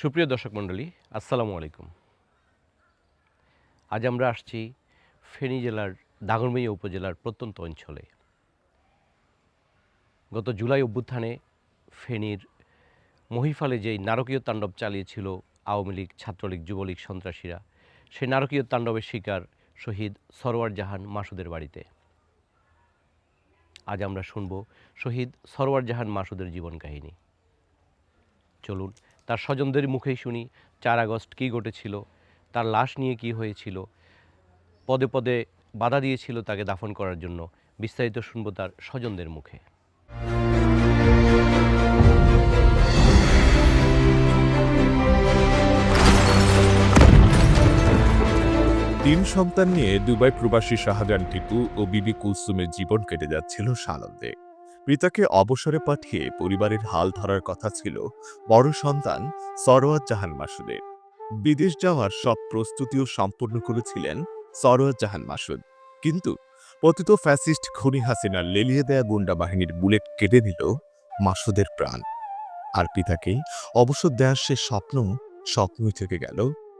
সুপ্রিয় দর্শক মণ্ডলী, আসসালামু আলাইকুম। আজ আমরা আসছি ফেনী জেলার দাগনমইয়া উপজেলার প্রত্যন্ত অঞ্চলে। গত জুলাই অভ্যুত্থানে ফেনীর মহিফালে যেই নারকীয় তাণ্ডব চালিয়েছিল আওয়ামী লীগ, ছাত্রলীগ, যুবলীগ সন্ত্রাসীরা, সেই নারকীয় তাণ্ডবের শিকার শহীদ সরোয়ার জাহান মাসুদের বাড়িতে। আজ আমরা শুনব শহীদ সরোয়ার জাহান মাসুদের জীবন কাহিনী। চলুন তার স্বজনদের মুখেই শুনি, চার আগস্ট কী ঘটেছিল, তার লাশ নিয়ে কি হয়েছিল, পদে পদে বাধা দিয়েছিল তাকে দাফন করার জন্য। বিস্তারিত শুনব তার স্বজনদের মুখে। তিন সন্তান নিয়ে দুবাই প্রবাসী শাহজাহান টিপু ও বিবি কুলসুমের জীবন কেটে যাচ্ছিল সানন্দে পিতাকে অবসরে পাঠিয়ে পরিবারের হাল ধরার কথা ছিল বড় সন্তান সরোয়ার জাহান মাসুদের। বিদেশ যাওয়ার সব প্রস্তুতিও সম্পূর্ণ করেছিলেন সরোয়ার জাহান মাসুদ। কিন্তু পতিত ফ্যাসিস্ট খনি হাসিনার লেলিয়ে দেয়া গুন্ডা বাহিনীর বুলেট কেটে নিল মাসুদের প্রাণ। আর পিতাকে অবসর দেওয়ার সে স্বপ্ন স্বপ্নই থেকে গেল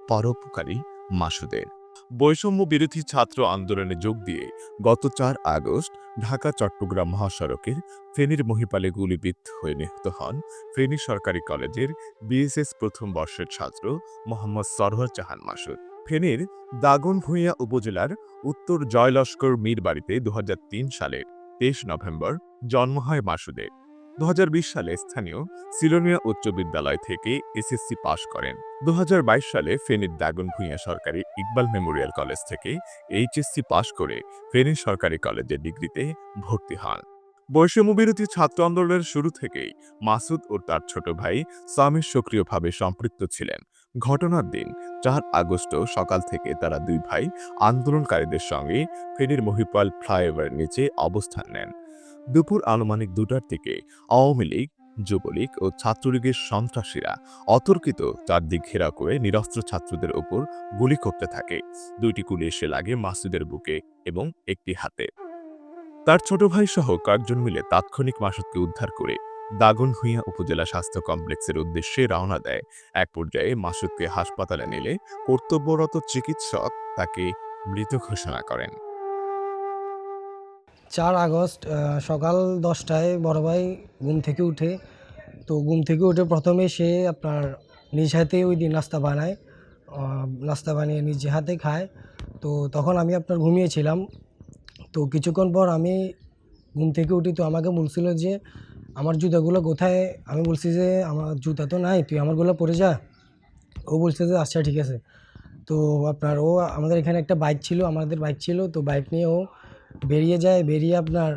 পরোপকারী মাসুদের। বৈষম্য বিরোধী ছাত্র আন্দোলনে যোগ দিয়ে গত চার আগস্ট ঢাকা, চট্টগ্রাম মহাসড়কের ফেনীর মহিপালে গুলিবিদ্ধ হয়ে নিহত হন ফেনী সরকারি কলেজের বিএসএস প্রথম বর্ষের ছাত্র মোহাম্মদ সরওয়ার জাহান মাসুদ। ফেনীর দাগনভূঞা উপজেলার উত্তর জয়লস্কর মীর বাড়িতে দু হাজার তিন সালের তেইশ নভেম্বর জন্ম হয় মাসুদের। দু হাজার বিশ সালে স্থানীয় সিলোনিয়া উচ্চ বিদ্যালয় থেকে এসএসসি পাশ করেন। দুহাজার বাইশ সালে ফেনীর দাগনভূঞা সরকারি ইকবাল মেমোরিয়াল কলেজ থেকে এইচএসসি পাশ করে ফেনী সরকারি কলেজের ডিগ্রিতে ভর্তি হন। বৈষম্য বিরোধী ছাত্র আন্দোলনের শুরু থেকেই মাসুদ ও তার ছোট ভাই সামির সক্রিয়ভাবে সম্পৃক্ত ছিলেন। ঘটনার দিন চার আগস্ট সকাল থেকে তারা দুই ভাই আন্দোলনকারীদের সঙ্গে ফেনীর মহিপাল ফ্লাইওভার নিচে অবস্থান নেন। দুপুর আনুমানিক দুটার দিকে আওয়ামী লীগ, যুবলীগ ও ছাত্রলীগের সন্ত্রাসীরা অতর্কিত চারদিক ঘেরাও করে নিরস্ত্র ছাত্রদের ওপর গুলি করতে থাকে। দুইটি গুলি এসে লাগে মাসুদের বুকে এবং একটি হাতে। তার ছোট ভাই সহ কয়েকজন মিলে তাৎক্ষণিক মাসুদকে উদ্ধার করে দাগনভূঞা উপজেলা স্বাস্থ্য কমপ্লেক্সের উদ্দেশ্যে রওনা দেয়। এক পর্যায়ে মাসুদকে হাসপাতালে নিলে কর্তব্যরত চিকিৎসক তাকে মৃত ঘোষণা করেন। চার আগস্ট সকাল দশটায় বড় ভাই ঘুম থেকে উঠে, তো ঘুম থেকে উঠে প্রথমে সে আপনার নিজ হাতে ওই দিন নাস্তা বানায় নাস্তা বানিয়ে নিজ হাতে খায়। তো তখন আমি আপনার ঘুমিয়েছিলাম। তো কিছুক্ষণ পর আমি ঘুম থেকে উঠি, তো আমাকে বলছিল যে, আমার জুতাগুলো কোথায়? আমি বলছি যে, আমার জুতা তো নাই, তুই আমারগুলো পরে যা। ও বলছে যে আচ্ছা ঠিক আছে। তো আপনার ও আমাদের এখানে একটা বাইক ছিল, আমাদের বাইক ছিল, তো বাইক নিয়ে ও বেরিয়ে যায়, বেরিয়ে আপনার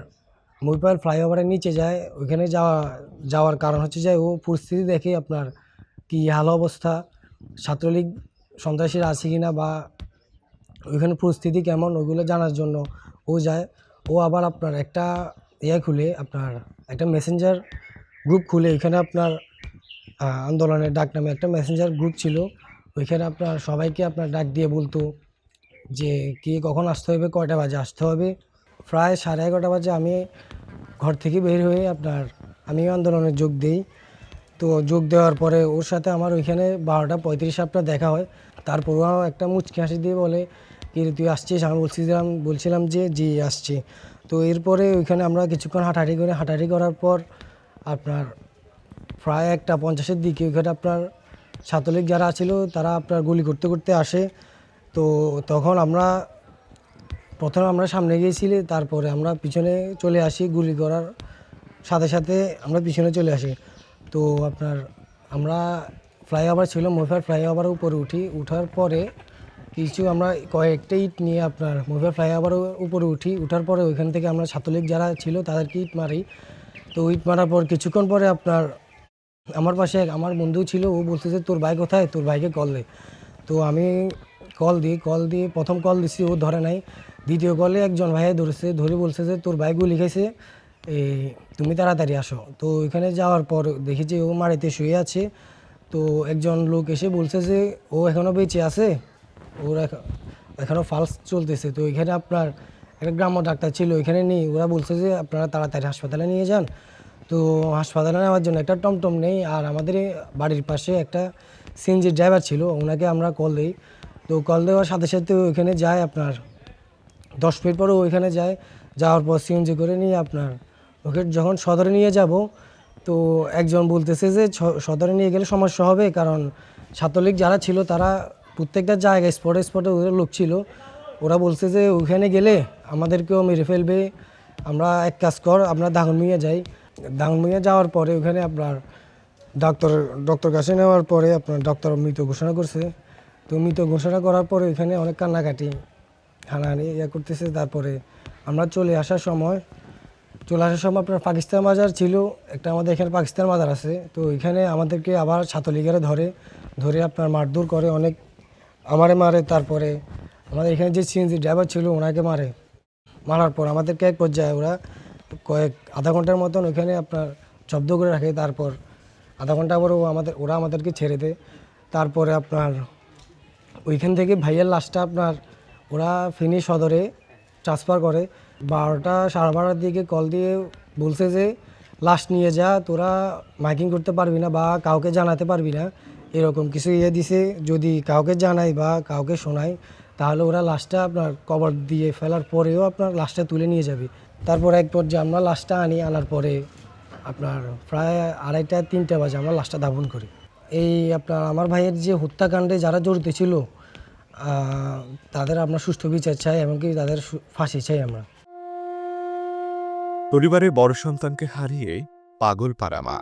মহিপাল ফ্লাইওভারের নিচে যায়। ওইখানে যাওয়া, যাওয়ার কারণ হচ্ছে যে ও পরিস্থিতি দেখে আপনার কি হাল অবস্থা, ছাত্রলীগ সন্ত্রাসীরা আছে কি না বা ওইখানে পরিস্থিতি কেমন, ওইগুলো জানার জন্য ও যায়। ও আবার আপনার একটা ইয়ে খুলে, আপনার একটা মেসেঞ্জার গ্রুপ খুলে। এখানে আপনার আন্দোলনের ডাক নামে একটা মেসেঞ্জার গ্রুপ ছিল। ওইখানে আপনার সবাইকে আপনার ডাক দিয়ে বলতো যে কে কখন আসতে হবে, কয়টা বাজে আসতে হবে। প্রায় সাড়ে এগারোটা বাজে আমি ঘর থেকে বের হয়ে আপনার আমি আন্দোলনে যোগ দিই। তো যোগ দেওয়ার পরে ওর সাথে আমার ওইখানে বারোটা পঁয়ত্রিশ আপনার দেখা হয়। তারপরেও একটা মুচকি হাসি দিয়ে বলে, কি তুই আসছিস? আমি বলছিলাম বলছিলাম যে, জি, আসছি। তো এরপরে ওইখানে আমরা কিছুক্ষণ হাঁটাহাঁটি করে, হাঁটাহাঁটি করার পর আপনার প্রায় একটা পঞ্চাশের দিকে ওইখানে আপনার ছাত্রলীগ যারা ছিল, তারা আপনার গুলি করতে করতে আসে। তো তখন আমরা প্রথমে আমরা সামনে গিয়েছিলি, তারপরে আমরা পিছনে চলে আসি গুলি করার সাথে সাথে আমরা পিছনে চলে আসি। তো আপনার আমরা ফ্লাইওভার ছিল মহিফার ফ্লাইওভারের উপরে উঠি, উঠার পরে কিছু আমরা কয়েকটা ইট নিয়ে আপনার মহিফার ফ্লাইওভারের উপরে উঠি, উঠার পরে ওইখান থেকে আমরা ছাত্রলীগ যারা ছিল তাদেরকে ইট মারি। তো ইট মারার পর কিছুক্ষণ পরে আপনার আমার পাশে আমার বন্ধু ছিল, ও বলছে যে তোর ভাই কোথায়? তোর ভাইকে কল দে। তো আমি কল দিই, কল দিয়ে প্রথম কল দিছি, ও ধরে নাই। দ্বিতীয় কলে একজন ভাইয়া ধরেছে, ধরে বলছে যে, তোর ভাই গুলি খাইছে এই তুমি তাড়াতাড়ি আসো। তো ওইখানে যাওয়ার পর দেখি যে ও মাড়িতে শুয়ে আছে। তো একজন লোক এসে বলছে যে, ও এখনও বেঁচে আছে, ওর এখ- এখনও ফালস চলতেছে। তো এখানে আপনার একটা গ্রাম্য ডাক্তার ছিল, ওইখানে নেই। ওরা বলছে যে, আপনারা তাড়াতাড়ি হাসপাতালে নিয়ে যান। তো হাসপাতালে নেওয়ার জন্য একটা টমটম নেই, আর আমাদের বাড়ির পাশে একটা সিএনজির ড্রাইভার ছিল, ওনাকে আমরা কল দিই। তো কল দেওয়ার সাথে সাথে ওইখানে যায় আপনার দশ মিনিট পরে ওইখানে যায়, যাওয়ার পর সিএনজি করে নিয়ে আপনার ওকে যখন সদরে নিয়ে যাব, তো একজন বলতেছে যে সদরে নিয়ে গেলে সমস্যা হবে কারণ ছাত্রলীগ যারা ছিল তারা প্রত্যেকটা জায়গায় স্পটে স্পটে ওদের লোক ছিল। ওরা বলছে যে ওইখানে গেলে আমাদেরকেও মেরে ফেলবে, আমরা এক কাজ কর, আমরা দাগনমিয়া যাই। দাগনমিয়া যাওয়ার পরে ওখানে আপনার ডাক্তার ডক্টর কাছে নেওয়ার পরে আপনার ডক্টর মৃত ঘোষণা করছে। তো মৃত ঘোষণা করার পরে ওইখানে অনেক কান্নাকাটি, হানাহানি ইয়ে করতেছে। তারপরে আমরা চলে আসার সময়, চলে আসার সময় আপনার পাকিস্তান বাজার ছিল, একটা আমাদের এখানে পাকিস্তান বাজার আছে। তো ওইখানে আমাদেরকে আবার ছাত্রলীগেরা ধরে ধরে আপনার মারধর করে, অনেক আমারে মারে। তারপরে আমাদের এখানে যে সিএনজি ড্রাইভার ছিল, ওনাকে মারে। মারার পর আমাদেরকে এক পর্যায়ে ওরা কয়েক আধা ঘণ্টার মতন ওইখানে আপনার জব্দ করে রাখে। তারপর আধা ঘণ্টা পরে আমাদের, ওরা আমাদেরকে ছেড়ে দেয়। তারপরে আপনার ওইখান থেকে ভাইয়ের লাশটা আপনার, ওরা ফেনী সদরে ট্রান্সফার করে। বারোটা সাড়ে বারোটার দিকে কল দিয়ে বলছে যে, লাশ নিয়ে যা, তোরা মাইকিং করতে পারবি না বা কাউকে জানাতে পারবি না। এরকম কিছু ইয়ে দিছে। যদি কাউকে জানাই বা কাউকে শোনাই, তাহলে ওরা লাশটা আপনার কবর দিয়ে ফেলার পরেও আপনার লাশটা তুলে নিয়ে যাবে। তারপর এক পর্যায়ে আমরা লাশটা আনি, আনার পরে আপনার প্রায় আড়াইটা, তিনটা বাজে আমরা লাশটা দাফন করি। এই আপনার আমার ভাইয়ের যে হত্যাকাণ্ডে যারা জড়িত ছিল তাদের আমরা সুষ্ঠু বিচার চাই এমনকি তাদের ফাঁসি চাই আমরা। পরিবারের বড় সন্তানকে হারিয়ে পাগল পাড়া মা।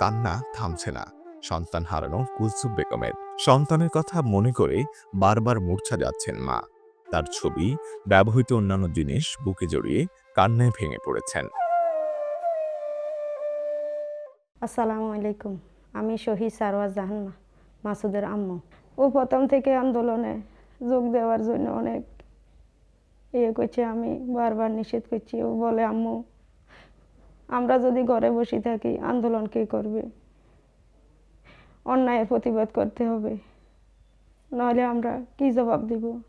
কান্না থামছে না। সন্তান হারানো কুলসুম বেগমের। সন্তানের কথা মনে করে বারবার মূর্ছা যাচ্ছেন মা। তার ছবি ব্যবহৃত অন্যান্য জিনিস বুকে জড়িয়ে কান্নায় ভেঙে পড়েছেন। আসসালামু আলাইকুম। আমি শহীদ সারওয়ার জাহান মা- মাসুদের আম্মু। ও প্রথম থেকে আন্দোলনে যোগ দেওয়ার জন্য অনেক ইয়ে করছে, আমি বারবার নিষেধ করছি। ও বলে, আম্মু, আমরা যদি ঘরে বসে থাকি, আন্দোলন কে করবে? অন্যায়ের প্রতিবাদ করতে হবে। নাহলে আমরা কি জবাব দিব?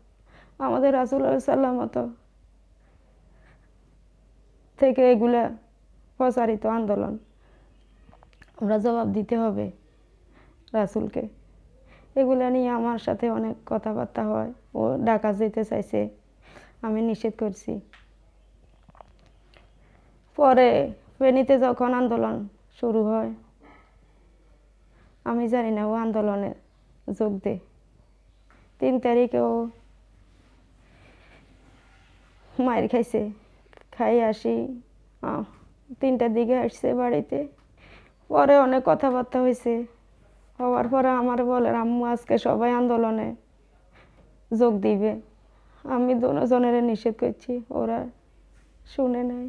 আমাদের রাসুল সাল্লাম মতো থেকে এগুলা প্রচারিত আন্দোলন। আমরা জবাব দিতে হবে রাসুলকে। এগুলো নিয়ে আমার সাথে অনেক কথাবার্তা হয়। ও ঢাকা যেতে চাইছে। আমি নিষেধ করছি। পরে ফেনীতে যখন আন্দোলন শুরু হয়, আমি জানি না ও আন্দোলনে যোগ দে। তিন তারিখে ও মায়ের খাইছে। খাই আসি তিনটার দিকে আসছে বাড়িতে। পরে অনেক কথাবার্তা হয়েছে হওয়ার পরে আমার বলে, আম্মু, আজকে সবাই আন্দোলনে যোগ দিবে। আমি দুজনের নিষেধ করছি, ওরা শুনে নাই।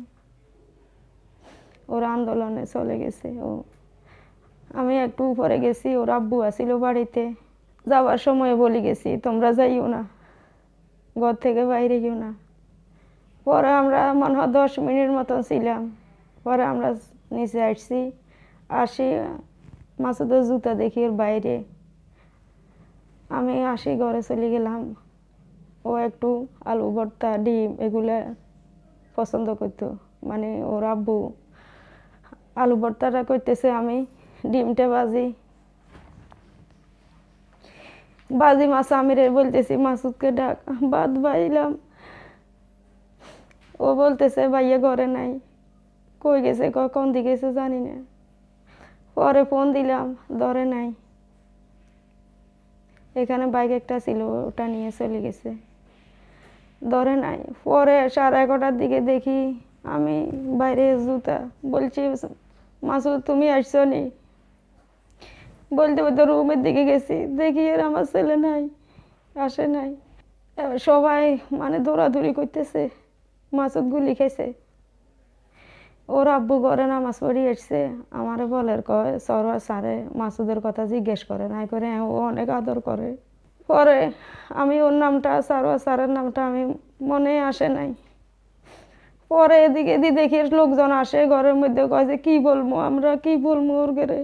ওরা আন্দোলনে চলে গেছে। ও, আমি একটু উপরে গেছি, ওর আব্বু আসিল বাড়িতে। যাওয়ার সময় বলে গেছি, তোমরা যাইও না, ঘর থেকে বাইরে গিও না। পরে আমরা মনে হয় দশ মিনিট মতন ছিলাম। পরে আমরা নিচে আসছি। আসি, মাসুদের জুতা দেখি ওর বাইরে। আমি আসি, ঘরে চলে গেলাম। ও একটু আলু, ভর্তা, ডিম এগুলো পছন্দ করতো। মানে ওর আব্বু আলু, ভর্তাটা করতেছে, আমি ডিমটা বাজি বাজি মাছ আমিরে বলতেছি, মাসুদকে ডাক, বাদ বাইলাম। ও বলতেছে, ভাইয়া ঘরে নাই। কই গেছে কখন দিকে গেছে জানি না। পরে ফোন দিলাম, ধরে নাই। এখানে বাইক একটা ছিল, ওটা নিয়ে চলে গেছে। ধরে নাই। পরে সাড়ে এগারোটার দিকে দেখি আমি বাইরে জুতা, বলছি, মাসুদ, তুমি আসছো নি? বলতে বলতে রুমের দিকে গেছি, দেখি আর আমার ছেলে নাই, আসে নাই। সবাই মানে দৌড়াদৌড়ি করতেছে, মাসুদ গুলি খাইছে। ওর আব্বু ঘরে নামাজ পড়ি এসছে আমারে বলের কয় সরোয়ার স্যারে মাসুদের কথা জিজ্ঞেস করে। নাই করে হ্যাঁ, ও অনেক আদর করে। পরে আমি ওর নামটা সারোয়ার স্যারের নামটা আমি মনে আসে নাই। পরে এদিকে এদিকে দেখি লোকজন আসে ঘরের মধ্যে কয় যে কি বলব আমরা কি বলব ওর ঘরে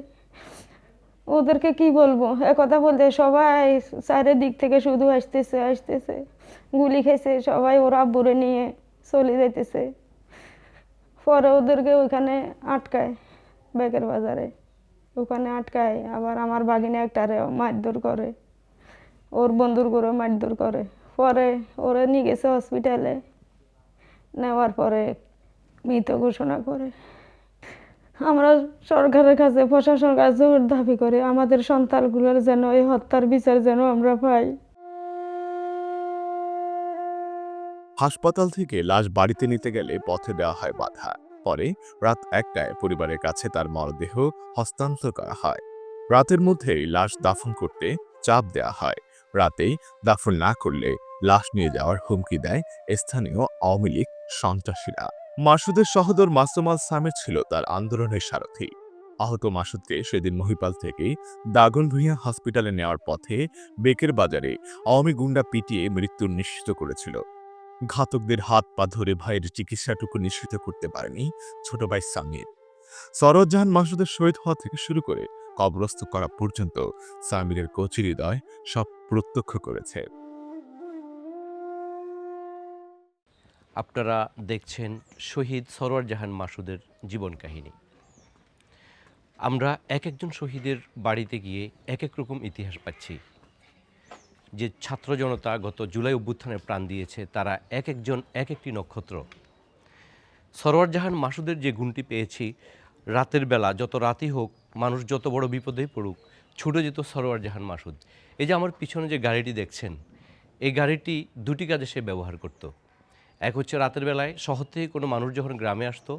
ওদেরকে কি বলব? কথা বলতে সবাই চারের দিক থেকে শুধু আসতেছে আসতেছে গুলি খেয়েছে সবাই ওর আব্বুরে নিয়ে চলে যাইতেছে। পরে ওদেরকে ওইখানে আটকায় বেকের বাজারে। ওখানে আটকায়, আবার আমার বাগিনে একটারে মারধর করে, ওর বন্ধুর করে মারধর করে। পরে ওরে নিয়ে গেছে হসপিটালে নেওয়ার পরে মৃত ঘোষণা করে। আমরা সরকারের কাছে, প্রশাসনের কাছে দাবি করি, আমাদের সন্তানগুলোর যেন এই হত্যার বিচার যেন আমরা পাই। হাসপাতাল থেকে লাশ বাড়িতে নিতে গেলে পথে দেওয়া হয় বাধা। পরে রাত একটায় পরিবারের কাছে তার মরদেহ হস্তান্তর করা হয়। রাতের মধ্যেই লাশ দাফন করতে চাপ দেওয়া হয়। রাতেই দাফন না করলে লাশ নিয়ে যাওয়ার হুমকি দেয় স্থানীয় আওয়ামী লীগ সন্ত্রাসীরা। মাসুদের সহদর মাসুমাল সামের ছিল তার আন্দোলনের সারথি। আহত মাসুদকে সেদিন মহিপাল থেকে দাগন ভূঁইয়া হসপিটালে নেওয়ার পথে বেকের বাজারে আওয়ামী গুন্ডা পিটিয়ে মৃত্যু নিশ্চিত করেছিল। ঘাতকদের হাত পা ধরে ভাইয়ের চিকিৎসাটুকু নিশ্চিত করতে পারেনি ছোট ভাই সামির। সরোজাহান মাসুদের শহীদ হওয়া থেকে শুরু করে কবরস্থ করা পর্যন্ত সামিরের কচি হৃদয় সব প্রত্যক্ষ করেছে। আপনারা দেখছেন শহীদ সরোয়ার জাহান মাসুদের জীবন কাহিনী। আমরা এক একজন শহীদের বাড়িতে গিয়ে এক এক রকম ইতিহাস পাচ্ছি। যে ছাত্র জনতা গত জুলাই অভ্যুত্থানে প্রাণ দিয়েছে, তারা এক একজন এক একটি নক্ষত্র। সরোয়ার জাহান মাসুদের যে গুণটি পেয়েছি, রাতের বেলা যত রাতই হোক, মানুষ যত বড় বিপদেই পড়ুক, ছুটে যেত সরোয়ার জাহান মাসুদ। এই যে আমার পিছনে যে গাড়িটি দেখছেন, এই গাড়িটি দুটি কাজে সে ব্যবহার করত। এক হচ্ছে রাতের বেলায় শহর থেকে কোনো মানুষ যখন গ্রামে আসতো,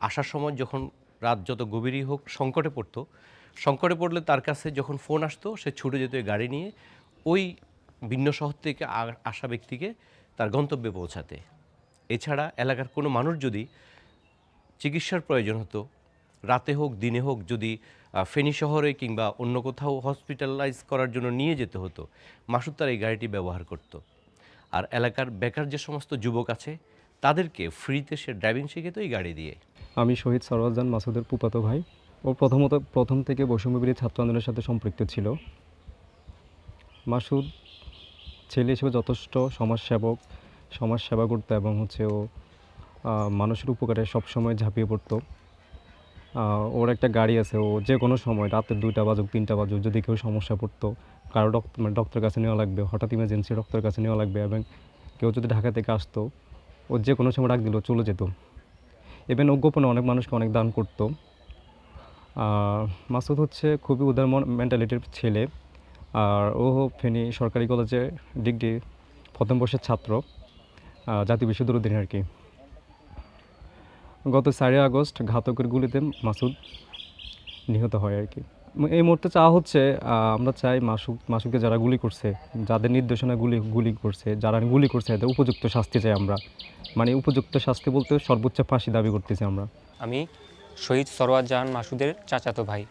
আসার সময় যখন রাত যত গভীরই হোক সংকটে পড়তো, সংকটে পড়লে তার কাছে যখন ফোন আসতো, সে ছুটে যেত এই গাড়ি নিয়ে। ওই ভিন্ন শহর থেকে আসা ব্যক্তিকে তার গন্তব্যে পৌঁছাতে। এছাড়া এলাকার কোনো মানুষ যদি চিকিৎসার প্রয়োজন হতো, রাতে হোক, দিনে হোক, যদি ফেনী শহরে কিংবা অন্য কোথাও হসপিটালাইজ করার জন্য নিয়ে যেতে হতো, মাসুদ তার এই গাড়িটি ব্যবহার করত। আর এলাকার বেকার যে সমস্ত যুবক আছে, তাদেরকে ফ্রিতে সে ড্রাইভিং শিখে তো এই গাড়ি দিয়ে। আমি শহীদ সরওয়াজান মাসুদের পুপাতো ভাই। ও প্রথমত, প্রথম থেকে বৈষম্যবিরোধী ছাত্র আন্দোলনের সাথে সম্পৃক্ত ছিল। মাসুদ ছেলে হিসেবে যথেষ্ট সমাজসেবক সমাজ সেবা করতো এবং হচ্ছে ও মানুষের উপকারে সবসময় ঝাঁপিয়ে পড়তো। ওর একটা গাড়ি আছে, ও যে কোনো সময় রাতের দুইটা বাজুক, তিনটা বাজুক, যদি কেউ সমস্যা পড়তো, কারও ডক্টর মানে ডক্টরের কাছে নেওয়া লাগবে, হঠাৎ ইমার্জেন্সি ডক্টরের কাছে নেওয়া লাগবে এবং কেউ যদি ঢাকা থেকে আসতো, ও যে কোনো সময় ডাক দিল, চলে যেত। ইভেন ও গোপনে অনেক মানুষকে অনেক দান করতো। মাসুদ হচ্ছে খুবই উদার মেন্টালিটির ছেলে। আর ও ফেনী সরকারি কলেজে ডিগ্রি প্রথম বর্ষের ছাত্র জাতীয় বিশ্ববিদ্যালয় আর কি। গত চারই আগস্ট ঘাতকের গুলিতে মাসুদ নিহত হয় আর কি। এই মুহূর্তে চাওয়া হচ্ছে আমরা চাই মাসুক মাসুককে যারা গুলি করছে, যাদের নির্দেশনা গুলি গুলি করছে, যারা গুলি করছে, এদের উপযুক্ত শাস্তি চাই আমরা। মানে উপযুক্ত শাস্তি বলতে সর্বোচ্চ ফাঁসি দাবি করতেছি আমরা। আমি শহীদ সরোয়ার জাহান মাসুদের চাচাতো ভাই।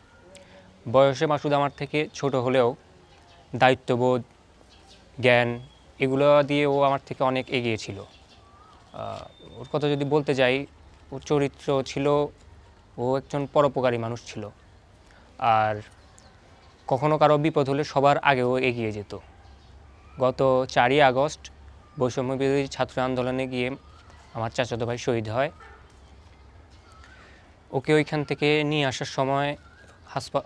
বয়সে মাসুদ আমার থেকে ছোট হলেও দায়িত্ববোধ, জ্ঞান, এগুলো দিয়ে ও আমার থেকে অনেক এগিয়ে ছিল। ওর কথা যদি বলতে যাই, ওর চরিত্র ছিল, ও একজন পরোপকারী মানুষ ছিল। আর কখনো কারও বিপদ হলে সবার আগে ও এগিয়ে যেত। গত চারই আগস্ট বৈষম্য বিরোধী ছাত্র আন্দোলনে গিয়ে আমার চাচাতো ভাই শহীদ হয়। ওকে ওইখান থেকে নিয়ে আসার সময়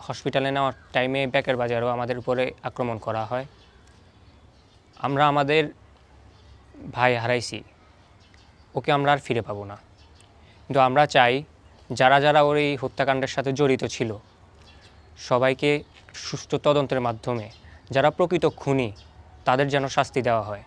হসপিটালে নেওয়ার টাইমে ব্যাকের বাজারও আমাদের উপরে আক্রমণ করা হয়। আমরা আমাদের ভাই হারাইছি, ওকে আমরা আর ফিরে পাবো না। কিন্তু আমরা চাই যারা যারা ওর এই হত্যাকাণ্ডের সাথে জড়িত ছিল, সবাইকে সুষ্ঠু তদন্তের মাধ্যমে, যারা প্রকৃত খুনি, তাদের যেন শাস্তি দেওয়া হয়।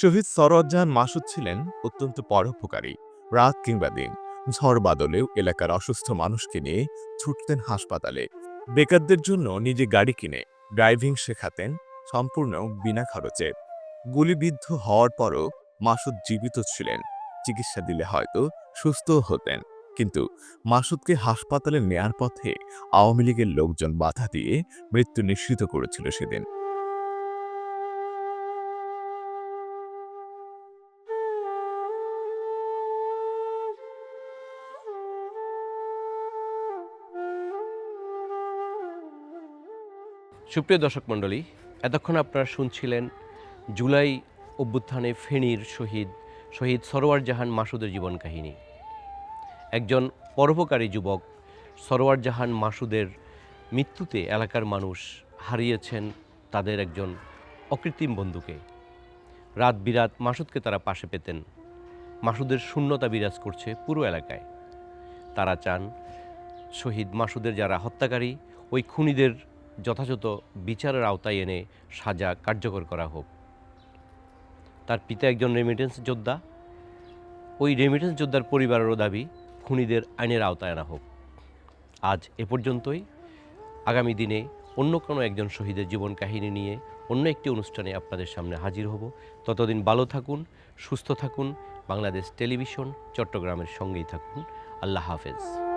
শহীদ সরোয়াজান মাসুদ ছিলেন অত্যন্ত পরোপকারী, রাত কিংবা দিন। ঝড় বাদলেও এলাকার অসুস্থ মানুষকে নিয়ে ছুটতেন হাসপাতালে। বেকারদের জন্য নিজে গাড়ি কিনে, ড্রাইভিং শেখাতেন, সম্পূর্ণ বিনা খরচে। গুলিবিদ্ধ হওয়ার পরও মাসুদ জীবিত ছিলেন। চিকিৎসা দিলে হয়তো সুস্থও হতেন। কিন্তু মাসুদকে হাসপাতালে নেয়ার পথে আওয়ামী লীগের লোকজন বাধা দিয়ে মৃত্যু নিশ্চিত করেছিল সেদিন। সুপ্রিয় দর্শক মণ্ডলী, এতক্ষণ আপনারা শুনছিলেন জুলাই অভ্যুত্থানে ফেনীর শহীদ শহীদ সরোয়ার জাহান মাসুদের জীবন কাহিনী। একজন পরোপকারী যুবক সরোয়ার জাহান মাসুদের মৃত্যুতে এলাকার মানুষ হারিয়েছেন তাদের একজন অকৃত্রিম বন্ধুকে। রাত বিরাত মাসুদকে তারা পাশে পেতেন। মাসুদের শূন্যতা বিরাজ করছে পুরো এলাকায়। তারা চান শহীদ মাসুদের যারা হত্যাকারী, ওই খুনিদের যথাযথ বিচারের আওতায় এনে সাজা কার্যকর করা হোক। তার পিতা একজন রেমিটেন্স যোদ্ধা। ওই রেমিটেন্স যোদ্ধার পরিবারেরও দাবি, খুনিদের আইনের আওতায় আনা হোক। আজ এ পর্যন্তই। আগামী দিনে অন্য কোনো একজন শহীদের জীবন কাহিনী নিয়ে অন্য একটি অনুষ্ঠানে আপনাদের সামনে হাজির হব। ততদিন ভালো থাকুন, সুস্থ থাকুন। বাংলাদেশ টেলিভিশন, চট্টগ্রামের সঙ্গেই থাকুন। আল্লাহ হাফেজ।